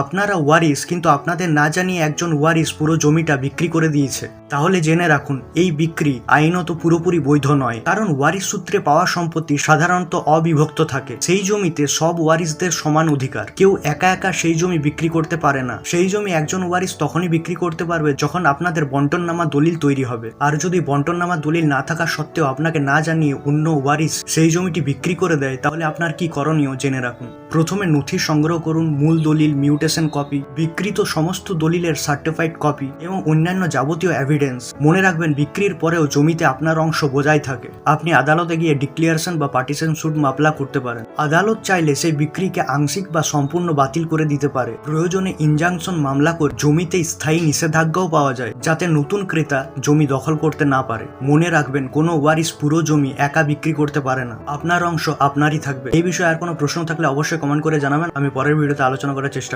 আপনারা ওয়ারিস কিন্তু আপনাদের না জানিয়ে একজন ওয়ারিস পুরো জমিটা বিক্রি করে দিয়েছে। তাহলে জেনে রাখুন, এই বিক্রি আইনত পুরোপুরি বৈধ নয়। কারণ ওয়ারিস সূত্রে পাওয়া সম্পত্তি সাধারণত অবিভক্ত থাকে। সেই জমিতে সব ওয়ারিসদের সমান অধিকার। কেউ একা একা সেই জমি বিক্রি করতে পারে না। সেই জমি একজন ওয়ারিস তখনই বিক্রি করতে পারবে যখন আপনাদের বন্টননামা দলিল তৈরি হবে। আর যদি বন্টননামা দলিল না থাকা সত্ত্বেও আপনাকে না জানিয়ে অন্য ওয়ারিস সেই জমিটি বিক্রি করে দেয়, তাহলে আপনার কি করণীয় জেনে রাখুন। প্রথমে নথি সংগ্রহ করুন, মূল দলিল, মিউটেশন কপি বিকৃত সমস্ত দলিলের সার্টিফাইড কপি এবং অন্যান্য যাবতীয় এভিডেন্স মনে রাখবেন বিক্রির পরেও জমিতে আপনার অংশ বোঝাই থাকে। আপনি আদালতে গিয়ে ডিক্লিয়ারেশন বা পার্টিশন সুট মামলা করতে পারেন। আদালত চাইলে সেই বিক্রিকে আংশিক বা সম্পূর্ণ বাতিল করে দিতে পারে। প্রয়োজনে ইনজাংশন মামলা করে জমিতে স্থায়ী নিষেধাজ্ঞাও পাওয়া যায়, যাতে নতুন ক্রেতা জমি দখল করতে না পারে। মনে রাখবেন, কোনো ওয়ারিস পুরো জমি একা বিক্রি করতে পারে না। আপনার অংশ আপনারই থাকবে। এই বিষয়ে আর কোনো প্রশ্ন থাকলে অবশ্যই কমেন্ট করে জানাবেন। আমি পরের ভিডিওতে আলোচনা করার চেষ্টা